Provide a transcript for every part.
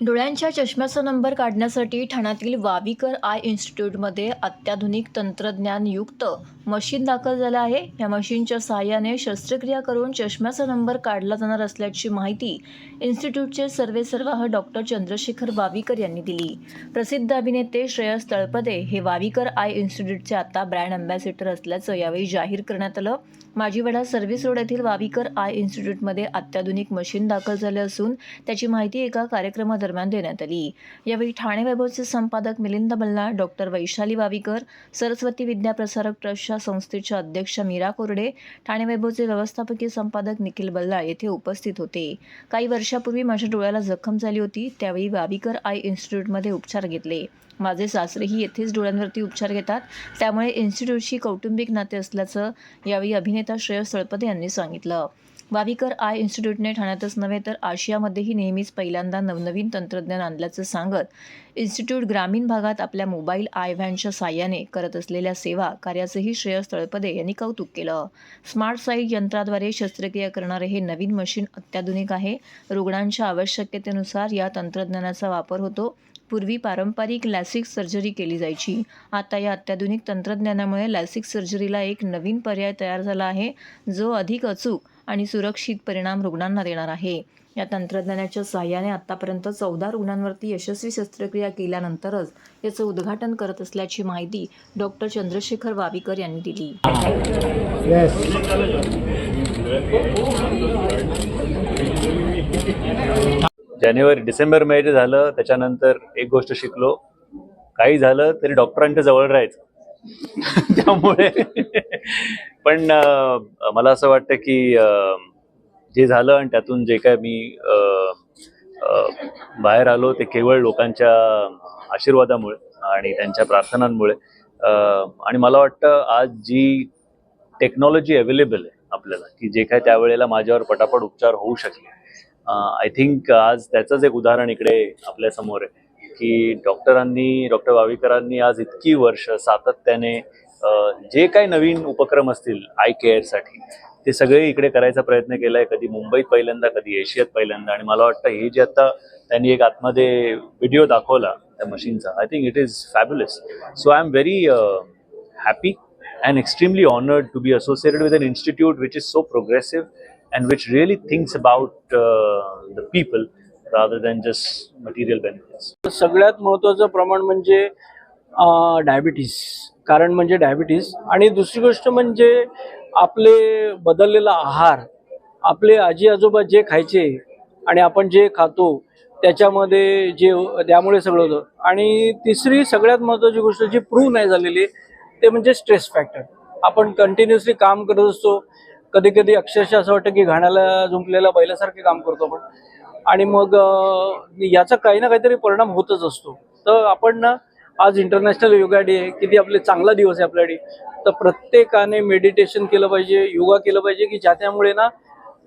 डोळ्यांच्या चष्म्याचा नंबर काढण्यासाठी ठाण्यातील वावीकर आय इन्स्टिट्यूटमध्ये अत्याधुनिक तंत्रज्ञानयुक्त मशीन दाखल झालं आहे. या मशीनच्या सहाय्याने शस्त्रक्रिया करून चष्म्याचा नंबर काढला जाणार असल्याची माहिती इन्स्टिट्यूटचे सर्वेसर्वाह डॉक्टर चंद्रशेखर वावीकर यांनी दिली. प्रसिद्ध अभिनेते श्रेयस तळपदे हे वावीकर आय इन्स्टिट्यूटचे आता ब्रँड अँबॅसेडर असल्याचं यावेळी जाहीर करण्यात आलं. माझी सर्व्हिस रोड येथील वावीकर आय इन्स्टिट्यूटमध्ये अत्याधुनिक मशीन दाखल झाले असून त्याची माहिती एका कार्यक्रमात दरम्यान देण्यात आली. यावेळी ठाणे वैभवचे संपादक मिलिंद बल्ला डॉक्टर वैशाली वावीकर सरस्वती विद्याप्रसारक ट्रस्टच्या संस्थेच्या अध्यक्ष मीरा कोरडे ठाणे वैभवचे व्यवस्थापकीय संपादक निखिल बल्ला येथे उपस्थित होते. काही वर्षापूर्वी माझ्या डोळ्याला जखम झाली होती त्यावेळी वावीकर आय इन्स्टिट्यूटमध्ये उपचार घेतले. माझे सासरेही येथेच डोळ्यांवरती उपचार घेतात त्यामुळे इन्स्टिट्यूटशी कौटुंबिक नाते असल्याचं यावेळी अभिनेता श्रेयस तळपदे यांनी सांगितलं. वावीकर आय इन्स्टिट्यूटने ठाण्यातच नव्हे तर आशियामध्येही नेहमीच पहिल्यांदा नवनवीन तंत्रज्ञान आणल्याचं सांगत इन्स्टिट्यूट ग्रामीण भागात आपल्या मोबाईल आय व्हॅनच्या साह्याने करत असलेल्या सेवा कार्याचंही श्रेयस तळपदे यांनी कौतुक केलं. स्मार्ट साईट यंत्राद्वारे शस्त्रक्रिया करणारे हे नवीन मशीन अत्याधुनिक आहे. रुग्णांच्या आवश्यकतेनुसार या तंत्रज्ञानाचा वापर होतो. पूर्वी पारंपरिक लॅसिक सर्जरी केली जायची. आता या अत्याधुनिक तंत्रज्ञानामुळे लॅसिक सर्जरीला एक नवीन पर्याय तयार झाला आहे जो अधिक अचूक आणि सुरक्षित परिणाम रुग्णांना देणार आहे. या तंत्रज्ञानाच्या सहाय्याने आतापर्यंत चौदा रुग्णांवरती यशस्वी शस्त्रक्रिया केल्यानंतरच याचं उद्घाटन करत असल्याची माहिती डॉक्टर चंद्रशेखर वावीकर यांनी दिली. जानेवारी डिसेंबरमध्ये झालं त्याच्यानंतर एक गोष्ट शिकलो. काही झालं तरी डॉक्टरांच्या जवळ राहायचं. त्यामुळे पण मला असं वाटतं की जे झालं आणि त्यातून जे काय मी बाहेर आलो ते केवळ लोकांच्या आशीर्वादामुळे आणि त्यांच्या प्रार्थनांमुळे. आणि मला वाटतं आज जी टेक्नॉलॉजी अवेलेबल आहे आपल्याला की जे काय त्यावेळेला माझ्यावर पटापट उपचार होऊ शकले. आय थिंक आज त्याचंच एक उदाहरण इकडे आपल्यासमोर आहे की डॉक्टरांनी डॉक्टर वावीकरांनी आज इतकी वर्ष सातत्याने जे काही नवीन उपक्रम असतील आय केअरसाठी ते सगळे इकडे करायचा प्रयत्न केलाय. कधी मुंबईत पहिल्यांदा कधी एशियात पहिल्यांदा. आणि मला वाटतं हे जे आता त्यांनी एक आतमध्ये व्हिडिओ दाखवला त्या मशीनचा I think it is fabulous so I am very happy and extremely honoured to be associated with an institute which is so progressive and which really thinks about the people rather than just material benefits सगळ्यात महत्त्वाचं प्रमाण म्हणजे diabetes कारण म्हणजे diabetes आणि दुसरी गोष्ट म्हणजे आपले बदललेला आहार आपले आजी आजोबा जे खायचे आणि आपण जे खातो त्याच्यामध्ये जे त्यामुळे सगळं होतं. आणि तिसरी सगळ्यात महत्त्वाची गोष्ट जी प्रूव्ह नाही झालेली ते म्हणजे स्ट्रेस फॅक्टर आपण कंटिन्युअसली काम करत असतो. कधी कधी अक्षरशः असं वाटतं की घाण्याला झुंपलेल्या बैलासारखे काम करतो आपण. आणि मग याचा काही ना काहीतरी परिणाम होतच असतो. तर आपण ना आज इंटरनॅशनल योगा डे आहे. किती आपले चांगला दिवस आहे आपल्याकडे तर प्रत्येकाने मेडिटेशन केलं पाहिजे योगा केलं पाहिजे की ज्या त्यामुळे ना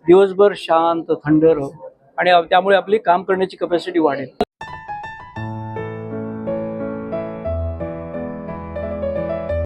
दिवसभर शांत थंड राहू. आणि त्यामुळे आपली काम करण्याची कपॅसिटी वाढेल.